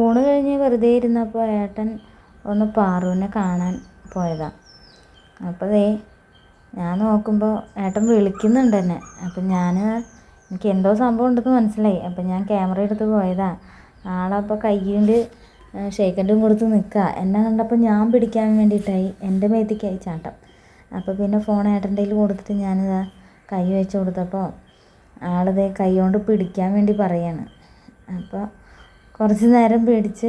ഊണ് കഴിഞ്ഞ് വെറുതെ ഇരുന്നപ്പോൾ ഏട്ടൻ ഒന്ന് പാറുവിനെ കാണാൻ പോയതാണ് അപ്പോൾ ദേ ഞാൻ നോക്കുമ്പോൾ ഏട്ടൻ വിളിക്കുന്നുണ്ട് എന്നെ. അപ്പം ഞാൻ എനിക്ക് എന്തോ സംഭവം ഉണ്ടെന്ന് മനസ്സിലായി. അപ്പം ഞാൻ ക്യാമറ എടുത്ത് പോയതാണ് ആളപ്പോൾ കയ്യിൽ ഷെയ്ക്കൻഡും കൊടുത്ത് നിൽക്കുക എന്നെ കണ്ടപ്പോൾ ഞാൻ പിടിക്കാൻ വേണ്ടിയിട്ടായി എന്റെ മേത്തേക്കായി ചാട്ടം. അപ്പോൾ പിന്നെ ഫോൺ ഏട്ടന്റെ കയ്യിൽ കൊടുത്തിട്ട് ഞാനിതാ കൈ വെച്ച് കൊടുത്തപ്പോൾ ആളിതേ കൈ കൊണ്ട് പിടിക്കാൻ വേണ്ടി പറയാണ്. അപ്പോൾ കുറച്ച് നേരം പേടിച്ച്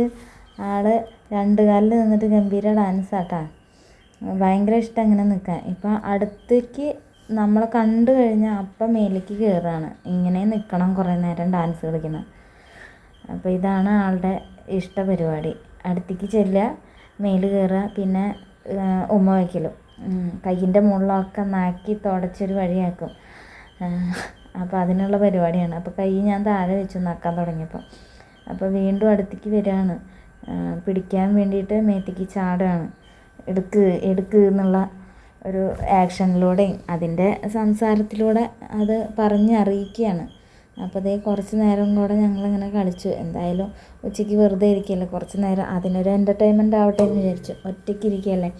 ആൾ രണ്ട് കാലിൽ നിന്നിട്ട് ഗംഭീര ഡാൻസ് ആട്ടാ. ഭയങ്കര ഇഷ്ടം അങ്ങനെ നിൽക്കാൻ ഇപ്പം അടുത്തേക്ക് നമ്മളെ കണ്ടു കഴിഞ്ഞാൽ അപ്പം മേലേക്ക് കയറുകയാണ് ഇങ്ങനെ നിൽക്കണം കുറേ നേരം ഡാൻസ് കളിക്കുന്നത് അപ്പോൾ ഇതാണ് ആളുടെ ഇഷ്ട പരിപാടി. അടുത്തേക്ക് ചെല്ലുക മേൽ കയറുക പിന്നെ ഉമ്മ വയ്ക്കലും. കയ്യിന്റെ മുകളിലൊക്കെ നാക്കി തുടച്ചൊരു വഴിയാക്കും. അപ്പോൾ അതിനുള്ള പരിപാടിയാണ്. അപ്പോൾ കൈ ഞാൻ താഴെ വെച്ചു നക്കാൻ തുടങ്ങിയപ്പോൾ അപ്പോൾ വീണ്ടും അടുത്തേക്ക് വരികയാണ്. പിടിക്കാൻ വേണ്ടിയിട്ട് മേത്തേക്ക് ചാടുകയാണ്. എടുക്ക് എടുക്ക് എന്നുള്ള ഒരു ആക്ഷനിലൂടെയും അതിന്റെ സംസാരത്തിലൂടെ അത് പറഞ്ഞ് അറിയിക്കുകയാണ്. അപ്പോൾ അതേ കുറച്ച് നേരം കൂടെ ഞങ്ങളിങ്ങനെ കളിച്ചു. എന്തായാലും ഉച്ചയ്ക്ക് വെറുതെ ഇരിക്കുകയല്ലേ? കുറച്ച് നേരം അതിനൊരു എന്റർടൈൻമെന്റ് ആവട്ടെ എന്ന് വിചാരിച്ചു. ഒറ്റയ്ക്ക് ഇരിക്കുകയല്ലേ?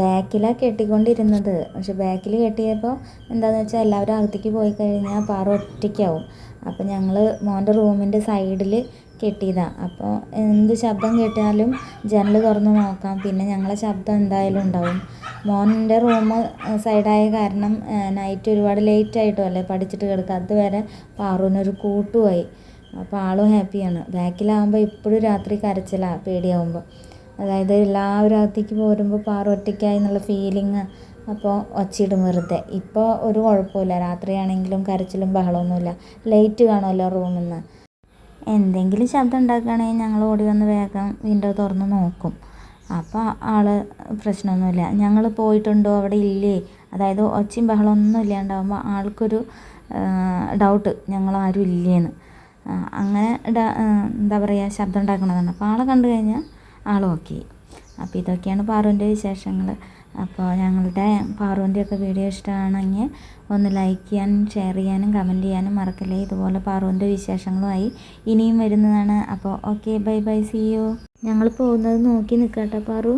ബാക്കിലാണ് കെട്ടിക്കൊണ്ടിരുന്നത്. പക്ഷെ ബാക്കിൽ കെട്ടിയപ്പോൾ എന്താണെന്ന് വെച്ചാൽ എല്ലാവരും അകത്തേക്ക് പോയി കഴിഞ്ഞാൽ പാറ ഒറ്റയ്ക്കാവും. അപ്പോൾ ഞങ്ങൾ മോന്റെ റൂമിന്റെ സൈഡിൽ കെട്ടിയതാണ് അപ്പോൾ എന്ത് ശബ്ദം കേട്ടാലും ജനൽ തുറന്ന് നോക്കാം. പിന്നെ ഞങ്ങളെ ശബ്ദം എന്തായാലും ഉണ്ടാവും. മോന്റെ റൂം സൈഡായ കാരണം നൈറ്റ് ഒരുപാട് ലേറ്റ് ആയിട്ടും അല്ലേ പഠിച്ചിട്ട് കിടക്കുക അതുവരെ പാറുവിനൊരു കൂട്ടുമായി അപ്പോൾ ആളും ഹാപ്പിയാണ്. ബാക്കിലാവുമ്പോൾ ഇപ്പോഴും രാത്രി കരച്ചിലാണ് പേടിയാവുമ്പോൾ അതായത് എല്ലാവരും അകത്തേക്ക് പോരുമ്പോൾ പാറ ഒറ്റയ്ക്കായി എന്നുള്ള ഫീലിങ് അപ്പോൾ ഒച്ചയിടും വെറുതെ. ഇപ്പോൾ ഒരു കുഴപ്പമില്ല രാത്രിയാണെങ്കിലും കരച്ചിലും ബഹളമൊന്നുമില്ല. ലൈറ്റ് കാണുമല്ലോ റൂമിൽ നിന്ന് എന്തെങ്കിലും ശബ്ദം ഉണ്ടാക്കുകയാണെങ്കിൽ ഞങ്ങൾ ഓടി വന്ന് വേഗം വിൻഡോ തുറന്ന് നോക്കും. അപ്പോൾ ആൾ പ്രശ്നമൊന്നുമില്ല. ഞങ്ങൾ പോയിട്ടുണ്ടോ? അവിടെ ഇല്ലേ? അതായത് ഒച്ചയും ബഹളമൊന്നും ഇല്ലാണ്ടാവുമ്പോൾ ആൾക്കൊരു ഡൗട്ട് ഞങ്ങൾ ആരും ഇല്ലേന്ന്. അങ്ങനെ എന്താ പറയുക ശബ്ദം ഉണ്ടാക്കണതാണ്. അപ്പോൾ ആളെ കണ്ടു കഴിഞ്ഞാൽ ആൾ ഓക്കെ അപ്പോൾ ഇതൊക്കെയാണ് പാറുവിന്റെ വിശേഷങ്ങൾ. അപ്പോൾ ഞങ്ങളുടെ പാറുവിന്റെയൊക്കെ വീഡിയോ ഇഷ്ടമാണെങ്കിൽ ഒന്ന് ലൈക്ക് ചെയ്യാനും ഷെയർ ചെയ്യാനും കമന്റ് ചെയ്യാനും മറക്കല്ലേ. ഇതുപോലെ പാറുവിന്റെ വിശേഷങ്ങളുമായി ഇനിയും വരുന്നതാണ്. അപ്പോൾ okay bye bye see you. ഞങ്ങൾ പോകുന്നത് നോക്കി നിൽക്കട്ടെ പാറു.